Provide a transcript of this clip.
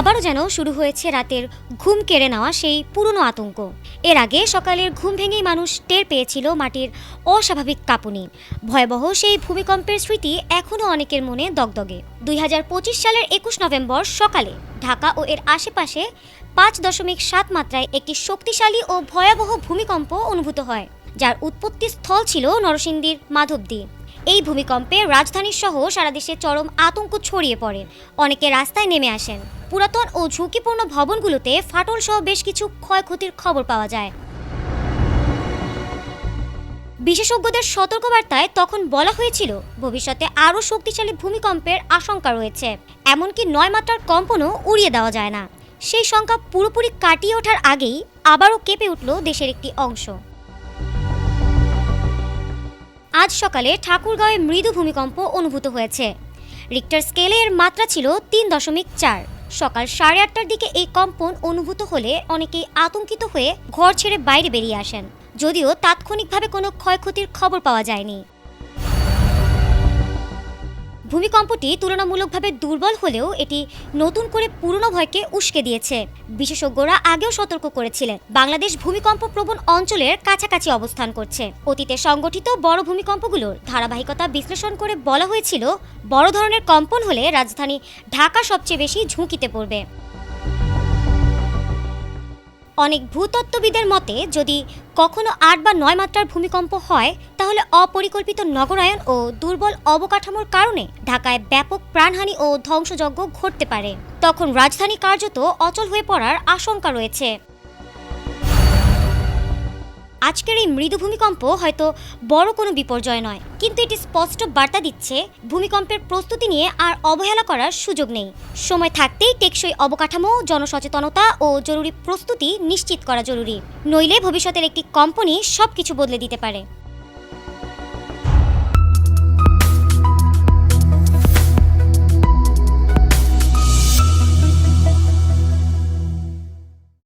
আবারও যেন শুরু হয়েছে রাতের ঘুম কেড়ে নেওয়া সেই পুরনো আতঙ্ক। এর আগে সকালের ঘুম ভেঙেই মানুষ টের পেয়েছিল মাটির অস্বাভাবিক কাঁপুনি। ভয়াবহ সেই ভূমিকম্পের স্মৃতি এখনও অনেকের মনে দগদগে। দুই হাজার পঁচিশ সালের একুশ নভেম্বর সকালে ঢাকা ও এর আশেপাশে পাঁচ দশমিক সাত মাত্রায় একটি শক্তিশালী ও ভয়াবহ ভূমিকম্প অনুভূত হয়, যার উৎপত্তি স্থল ছিল নরসিংদীর মাধবদী। এই ভূমিকম্পে রাজধানী সহ সারা দেশে চরম আতঙ্ক ছড়িয়ে পড়ে। অনেকে রাস্তায় নেমে আসেন। পুরাতন ও ঝুঁকিপূর্ণ ভবনগুলোতে ফাটল সহ বেশ কিছু ক্ষয়ক্ষতির খবর পাওয়া যায়। বিশেষজ্ঞদের সতর্কবার্তায় তখন বলা হয়েছিল, ভবিষ্যতে আরও শক্তিশালী ভূমিকম্পের আশঙ্কা রয়েছে। এমনকি নয় মাত্রার কম্পনও উড়িয়ে দেওয়া যায় না। সেই সংখ্যা পুরোপুরি কাটিয়ে ওঠার আগেই আবারও কেঁপে উঠল দেশের একটি অংশ। আজ সকালে ঠাকুরগাঁয়ে মৃদু ভূমিকম্প অনুভূত হয়েছে। রিক্টার স্কেলে এর মাত্রা ছিল তিন দশমিক চার। সকাল সাড়ে আটটার দিকে এই কম্পন অনুভূত হলে অনেকেই আতঙ্কিত হয়ে ঘর ছেড়ে বাইরে বেরিয়ে আসেন। যদিও তাৎক্ষণিকভাবে কোনো ক্ষয়ক্ষতির খবর পাওয়া যায়নি। ভূমিকম্পটি তুলনামূলকভাবে দুর্বল হলেও এটি নতুন করে পুরনো ভয়কে উস্কে দিয়েছে। বিশেষজ্ঞরা আগেও সতর্ক করেছিলেন। বাংলাদেশ ভূমিকম্প প্রবণ অঞ্চলের কাছাকাছি অবস্থান করছে। অতীতে সংগঠিত বড় ভূমিকম্পগুলোর ধারাবাহিকতা বিশ্লেষণ করে বলা হয়েছিল, বড় ধরনের কম্পন হলে রাজধানী ঢাকা সবচেয়ে বেশি ঝুঁকিতে পড়বে। অনেক ভূতত্ত্ববিদের মতে, যদি কখনো আট বা নয় মাত্রার ভূমিকম্প হয়, তাহলে অপরিকল্পিত নগরায়ন ও দুর্বল অবকাঠামোর কারণে ঢাকায় ব্যাপক প্রাণহানি ও ধ্বংসযজ্ঞ ঘটতে পারে। তখন রাজধানী কার্যত অচল হয়ে পড়ার আশঙ্কা রয়েছে। আজকের এই মৃদু ভূমিকম্প হয়তো বড় কোনো বিপর্যয় নয়, কিন্তু এটি স্পষ্ট বার্তা দিচ্ছে ভূমিকম্পের প্রস্তুতি নিয়ে আর অবহেলা করার সুযোগ নেই। সময় থাকতেই টেকসই অবকাঠামো, জনসচেতনতা ও জরুরি প্রস্তুতি নিশ্চিত করা জরুরি। নইলে ভবিষ্যতের একটি কম্পনি সবকিছু বদলে দিতে পারে।